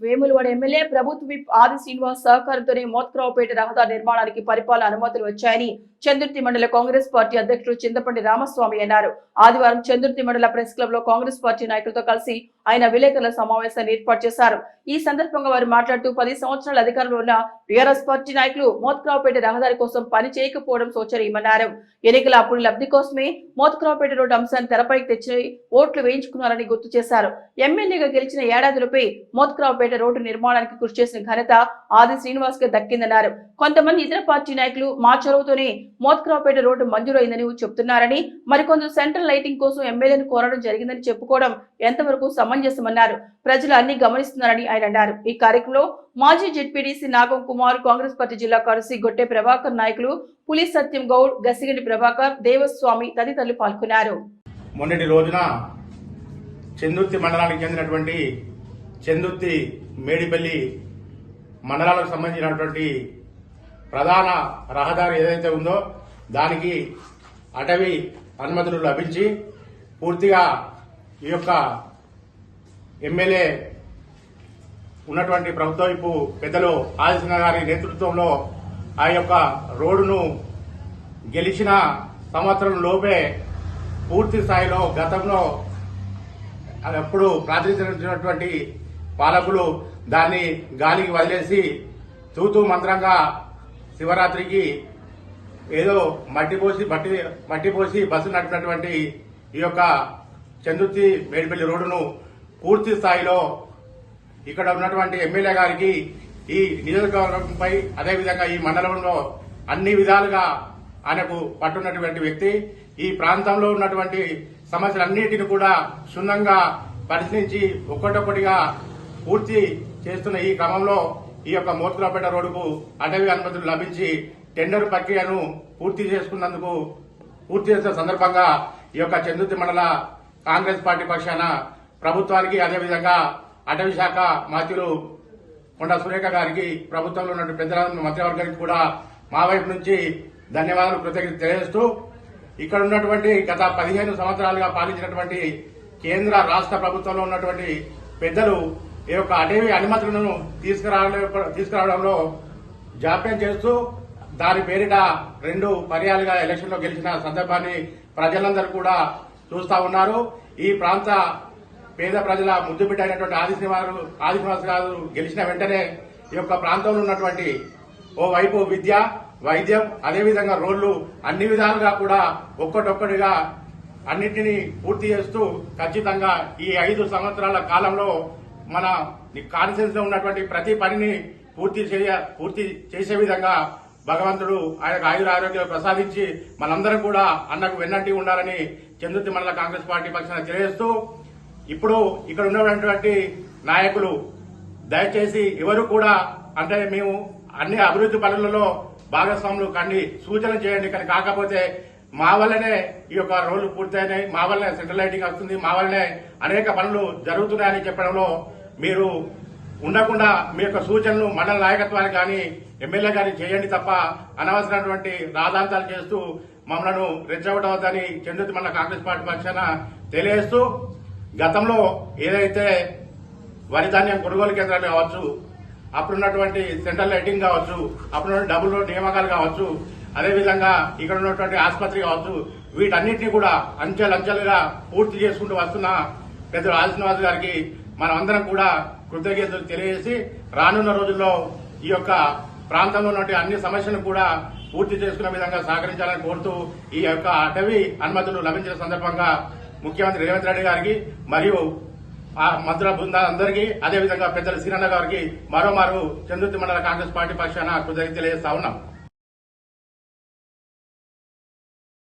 Vemulawada MLA ప్రభుత్వ whip ఆది శ్రీనివాస్ సహకారంతోనే మోత్కరావుపేట రహదారి నిర్మాణానికి పరిపాలన అనుమతులు వచ్చాయని చంద్రుతి మండల కాంగ్రెస్ పార్టీ అధ్యక్షుడు చింతపండి రామస్వామి అన్నారు. ఆదివారం చంద్రుతి మండల ప్రెస్ క్లబ్లో కాంగ్రెస్ పార్టీ నాయకులతో కలిసి ఆయన విలేకరుల సమావేశాన్ని ఏర్పాటు చేశారు. ఈ సందర్భంగా వారు మాట్లాడుతూ పది సంవత్సరాల అధికారంలో ఉన్న టీఆర్ఎస్ పార్టీ నాయకులు మోత్కరావుపేట రహదారి కోసం పని చేయకపోవడం శోచనీయమన్నారు. ఎన్నికల అప్పుడు లబ్ధి కోసమే మోత్కరావుపేట రోడ్డు అంశాన్ని తెరపైకి తెచ్చి ఓట్లు వేయించుకున్నారని గుర్తు చేశారు. ఎమ్మెల్యేగా గెలిచిన ఏడాదిలోపే మోత్కరావుపేట రోడ్డు నిర్మాణానికి కృషి చేసిన ఘనత ఆది శ్రీనివాస్కి దక్కిందన్నారు. కొంతమంది ఇతర పార్టీ నాయకులు మా చొరవతోనే మోత్కరావుపేట రోడ్డు మంజూరైందని చెప్తున్నారని మరికొందరు సెంట్రల్ లైటింగ్ కోసం ఎమ్మెల్యేను కోరడం జరిగిందని చెప్పుకోవడం ఎంతవరకు సమంజసమన్నారు ప్రజలు అన్ని గమనిస్తున్నారని ఆయన అన్నారు. ఈ కార్యక్రమంలో మాజీ జెడ్పీడీసీ నాగం కుమార్ కాంగ్రెస్ పార్టీ జిల్లా కార్యదర్శి గొట్టె ప్రభాకర్ నాయకులు పులి సత్యం గౌడ్ గసిగండి ప్రభాకర్ దేవస్వామి తదితరులు పాల్గొన్నారు. మొన్నటి రోజున చందుర్తి మండలానికి చెందినటువంటి చందుర్తి మేడిపల్లి మండలాలకు సంబంధించినటువంటి ప్రధాన రహదారి ఏదైతే ఉందో దానికి అటవీ అనుమతులు లభించి పూర్తిగా ఈ యొక్క ఎమ్మెల్యే ఉన్నటువంటి ప్రభుత్వ వైపు పెద్దలు ఆదిసింహ గారి నేతృత్వంలో ఆ యొక్క రోడ్డును గెలిచిన సంవత్సరం లోపే పూర్తి స్థాయిలో గతంలో అప్పుడు ప్రాతినిధ్యించినటువంటి పాలకులు దాన్ని గాలికి వదిలేసి తూతూ మంత్రంగా శివరాత్రికి ఏదో మట్టి పోసి మట్టి మట్టి పోసి బస్సు నడిపినటువంటి ఈ యొక్క చందుర్తి మేడిపల్లి రోడ్డును పూర్తి స్థాయిలో ఇక్కడ ఉన్నటువంటి ఎమ్మెల్యే గారికి ఈ నియోజకవర్గంపై అదేవిధంగా ఈ మండలంలో అన్ని విధాలుగా ఆయనకు పట్టున్నటువంటి వ్యక్తి. ఈ ప్రాంతంలో ఉన్నటువంటి సమస్యలన్నిటిని కూడా క్షుణ్ణంగా పరిశీలించి ఒక్కటొక్కటిగా పూర్తి చేస్తున్న ఈ క్రమంలో ఈ యొక్క మోతులపేట రోడ్డుకు అటవీ అనుమతులు లభించి టెండర్ ప్రక్రియను పూర్తి చేసుకున్నందుకు పూర్తి చేసిన సందర్భంగా ఈ యొక్క చందుర్తి మండల కాంగ్రెస్ పార్టీ పక్షాన ప్రభుత్వానికి అదేవిధంగా అటవీ శాఖ మంత్రులు కొండ సురేఖ గారికి ప్రభుత్వంలో ఉన్న పెద్దల మంత్రివర్గానికి కూడా మా వైపు నుంచి ధన్యవాదాలు కృతజ్ఞత తెలియజేస్తూ ఇక్కడ ఉన్నటువంటి గత పదిహేను సంవత్సరాలుగా పాలించినటువంటి కేంద్ర రాష్ట్ర ప్రభుత్వంలో ఉన్నటువంటి పెద్దలు ఈ యొక్క అటవీ అనుమతులను తీసుకురావడం తీసుకురావడంలో జాప్యం చేస్తూ దాని పేరిట రెండు పర్యాలుగా ఎలక్షన్లో గెలిచిన సందర్భాన్ని ప్రజలందరూ కూడా చూస్తా ఉన్నారు. ఈ ప్రాంత పేద ప్రజల ముద్దు బిడ్డ అయినటువంటి ఆదిశ్రీవారు ఆదిశ్రీనివాస్ గారు గెలిచిన వెంటనే ఈ యొక్క ప్రాంతంలో ఉన్నటువంటి ఓ వైపు విద్య వైద్యం అదేవిధంగా రోడ్లు అన్ని విధాలుగా కూడా ఒక్కటొక్కటిగా అన్నింటినీ పూర్తి చేస్తూ ఖచ్చితంగా ఈ ఐదు సంవత్సరాల కాలంలో మన కాన్సెన్స్లో ఉన్నటువంటి ప్రతి పనిని పూర్తి చేయ పూర్తి చేసే విధంగా భగవంతుడు ఆయనకు ఆయుర ఆరోగ్యాలు ప్రసాదించి మనందరం కూడా అన్నకు వెన్నంటి ఉండాలని చంద్రుతి మండల కాంగ్రెస్ పార్టీ పక్షాన తెలియజేస్తూ ఇప్పుడు ఇక్కడ ఉన్నటువంటి నాయకులు దయచేసి ఎవరు కూడా అంటే మేము అన్ని అభివృద్ధి పనులలో భాగస్వాములు కండి సూచన చేయండి. కానీ కాకపోతే మా వల్లనే ఈ యొక్క రోడ్లు పూర్తయినాయి మా వల్లనే సెంట్రల్ లైటింగ్ వస్తుంది మా వల్లనే అనేక పనులు జరుగుతున్నాయని చెప్పడంలో మీరు ఉండకుండా మీ యొక్క సూచనలు మండల నాయకత్వానికి కానీ ఎమ్మెల్యే గాని చేయండి తప్ప అనవసరమైనటువంటి రాధాంతాలు చేస్తూ మమ్మలను రెచ్చగొట్టవద్దని చంద్రుతి మన కాంగ్రెస్ పార్టీ పక్షాన తెలియజేస్తూ గతంలో ఏదైతే వరి ధాన్యం కొనుగోలు కేంద్రాలు కావచ్చు అప్పుడున్నటువంటి సెంట్రల్ లైటింగ్ కావచ్చు అప్పుడు డబుల్ రోడ్ నియామకాలు కావచ్చు అదేవిధంగా ఇక్కడ ఉన్నటువంటి ఆసుపత్రి కావచ్చు వీటన్నిటిని కూడా అంచెలంచెలుగా పూర్తి చేసుకుంటూ వస్తున్న పెద్దలు ఆదిశ్రీనివాస్ గారికి మనమందరం కూడా కృతజ్ఞతలు తెలియజేసి రానున్న రోజుల్లో ఈ యొక్క ప్రాంతంలో ఉన్నటువంటి అన్ని సమస్యలను కూడా పూర్తి చేసుకునే విధంగా సహకరించాలని కోరుతూ ఈ యొక్క అటవీ అనుమతులు లభించిన సందర్భంగా ముఖ్యమంత్రి రేవంత్ రెడ్డి గారికి మరియు ఆ మంత్రుల బృందాలందరికీ అదేవిధంగా పెద్దల శ్రీరన్న గారికి మరోమారు చంద్రుతి మండల కాంగ్రెస్ పార్టీ పక్షాన కృతజ్ఞత తెలియజేస్తా ఉన్నాం.